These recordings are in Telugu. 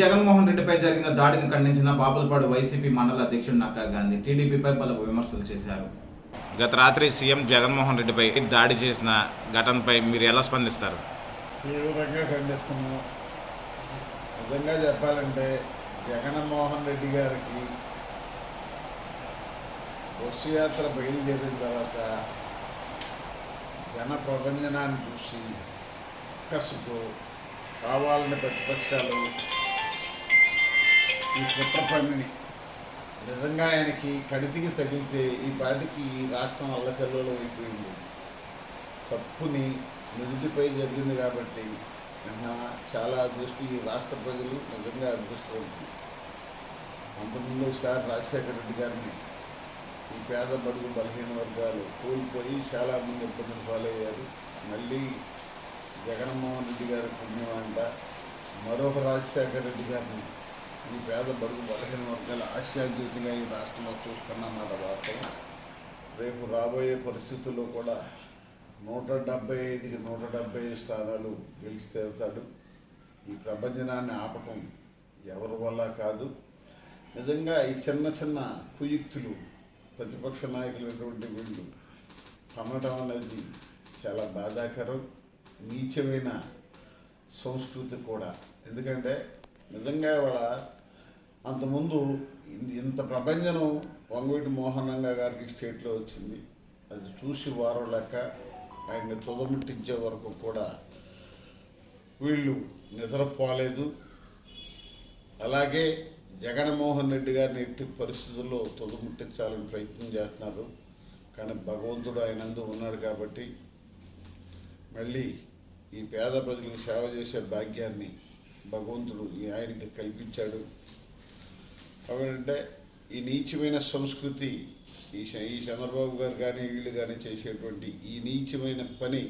జగన్మోహన్ రెడ్డిపై జరిగిన దాడిని ఖండించిన బాపులపాడు వైసీపీ మండల అధ్యక్షుడు నక్కా గాంధీ టీడీపీపై పలు విమర్శలు చేశారు. గత రాత్రి సీఎం జగన్మోహన్ రెడ్డిపై దాడి చేసిన ఘటనపై మీరు ఎలా స్పందిస్తారు? తీవ్రంగా ఖండిస్తున్నాం. నిజంగా చెప్పాలంటే జగన్మోహన్ రెడ్డి గారికి బస్సు యాత్ర బయలుదేరిన తర్వాత జన ప్రపంచనాన్ని చూసి కసుతో కావాలని ప్రతిపక్షాలు ఈ కుట్ర పనిని నిజంగా ఆయనకి కడితికి తగిలితే ఈ బాధకి ఈ రాష్ట్రం అల్లకల్లోలం అయిపోయింది. తప్పుని నుదుటిపై జరిగింది కాబట్టి నిన్న చాలా దృష్టి ఈ రాష్ట్ర ప్రజలు నిజంగా అదృష్టవంతులు. అంతకుముందు ఒకసారి రాజశేఖర రెడ్డి గారిని ఈ పేద బడుగు బలహీన వర్గాలు కోల్పోయి చాలామంది ఇబ్బందులు పాలయ్యారు. మళ్ళీ జగన్మోహన్ రెడ్డి గారి పుణ్యం అంట మరొక రాజశేఖర రెడ్డి గారిని ఈ పేద బడుగు బలహీన వర్గాల ఆశాజ్యోతిగా ఈ రాష్ట్రంలో చూస్తున్నమాట వాస్తవం రేపు రాబోయే పరిస్థితుల్లో కూడా నూట డెబ్బై ఐదుకి నూట డెబ్బై ఐదు స్థానాలు గెలిచి తీరుతాడు ఈ ప్రపంచనాన్ని ఆపటం ఎవరి వల్ల కాదు. నిజంగా ఈ చిన్న చిన్న కుయుక్తులు ప్రతిపక్ష నాయకులైనటువంటి వీళ్ళు పన్నటం అనేది చాలా బాధాకరం నీచమైన సంస్కృతి కూడా. ఎందుకంటే నిజంగా వాళ్ళ అంతకుముందు ఇంత ప్రపంచం వంగవీటి మోహనంగా గారికి స్టేట్లో వచ్చింది. అది చూసి వారం లెక్క ఆయన్ని తుదముట్టించే వరకు కూడా వీళ్ళు నిద్రపోలేదు. అలాగే జగన్మోహన్ రెడ్డి గారిని ఎట్టి పరిస్థితుల్లో తుదముట్టించాలని ప్రయత్నం చేస్తున్నారు. కానీ భగవంతుడు ఆయన అందు ఉన్నాడు కాబట్టి మళ్ళీ ఈ పేద ప్రజలకు సేవ చేసే భాగ్యాన్ని భగవంతుడు ఈ ఆయనకి కల్పించాడు. కాబట్టి ఈ నీచమైన సంస్కృతి ఈ ఈ చంద్రబాబు గారు కానీ వీళ్ళు కానీ చేసేటువంటి ఈ నీచమైన పని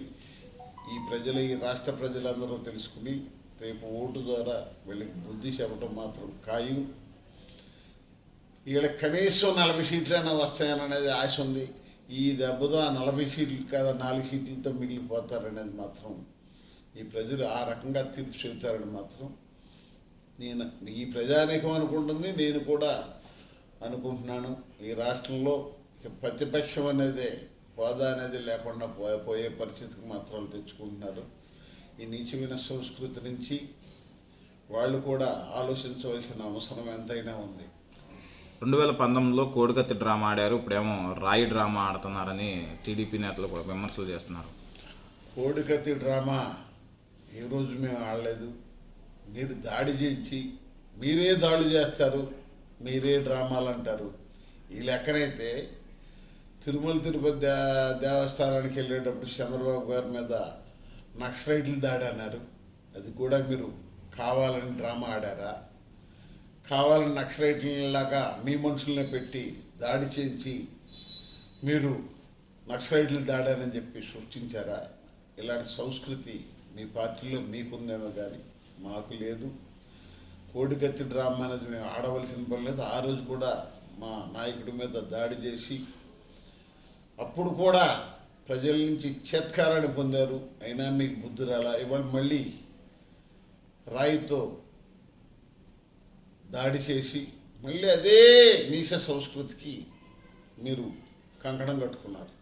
ఈ ప్రజలు ఈ రాష్ట్ర ప్రజలందరూ తెలుసుకుని రేపు ఓటు ద్వారా వీళ్ళకి బుద్ధి చెప్పడం మాత్రం ఖాయం. వీళ్ళకి కనీసం నలభై సీట్లైనా వస్తాయననేది ఆశ ఉంది. ఈ దెబ్బతో ఆ నలభై సీట్లు కాదా నాలుగు సీట్లతో మిగిలిపోతారనేది మాత్రం ఈ ప్రజలు ఆ రకంగా తీర్పు చెబుతారని మాత్రం నేను ఈ ప్రజానీకం అనుకుంటుంది నేను కూడా అనుకుంటున్నాను. ఈ రాష్ట్రంలో ప్రతిపక్షం అనేది హోదా అనేది లేకుండా పోయే పోయే పరిస్థితికి మాత్రం తెచ్చుకుంటున్నారు. ఈ నీచమైన సంస్కృతి నుంచి వాళ్ళు కూడా ఆలోచించవలసిన అవసరం ఎంతైనా ఉంది. రెండు వేల పంతొమ్మిదిలో కోడికత్తి డ్రామా ఆడారు ఇప్పుడేమో రాయి డ్రామా ఆడుతున్నారని టీడీపీ నేతలు కూడా విమర్శలు చేస్తున్నారు. కోడికత్తి డ్రామా ఏ రోజు మేము ఆడలేదు. మీరు దాడి చేయించి మీరే దాడి చేస్తారు మీరే డ్రామాలు అంటారు. ఈ లెక్కనైతే తిరుమల తిరుపతి దే దేవస్థానానికి వెళ్ళేటప్పుడు చంద్రబాబు గారి మీద నక్సలైట్లు దాడి అన్నారు. అది కూడా మీరు కావాలని డ్రామా ఆడారా? కావాలని నక్సలైట్లలాగా మీ మనుషుల్ని పెట్టి దాడి చేయించి మీరు నక్సలైట్లు దాడారని చెప్పి సృష్టించారా? ఇలాంటి సంస్కృతి మీ పార్టీలో మీకుందేమో కానీ మాకు లేదు. కోడికత్తి డ్రామా అనేది మేము ఆడవలసిన పని లేదు. ఆ రోజు కూడా మా నాయకుడి మీద దాడి చేసి అప్పుడు కూడా ప్రజల నుంచి చేత్కారాన్ని పొందారు. అయినా మీకు బుద్ధి రాలా? ఇవాళ మళ్ళీ రాయితో దాడి చేసి మళ్ళీ అదే మీస సంస్కృతికి మీరు కంకణం కట్టుకున్నారు.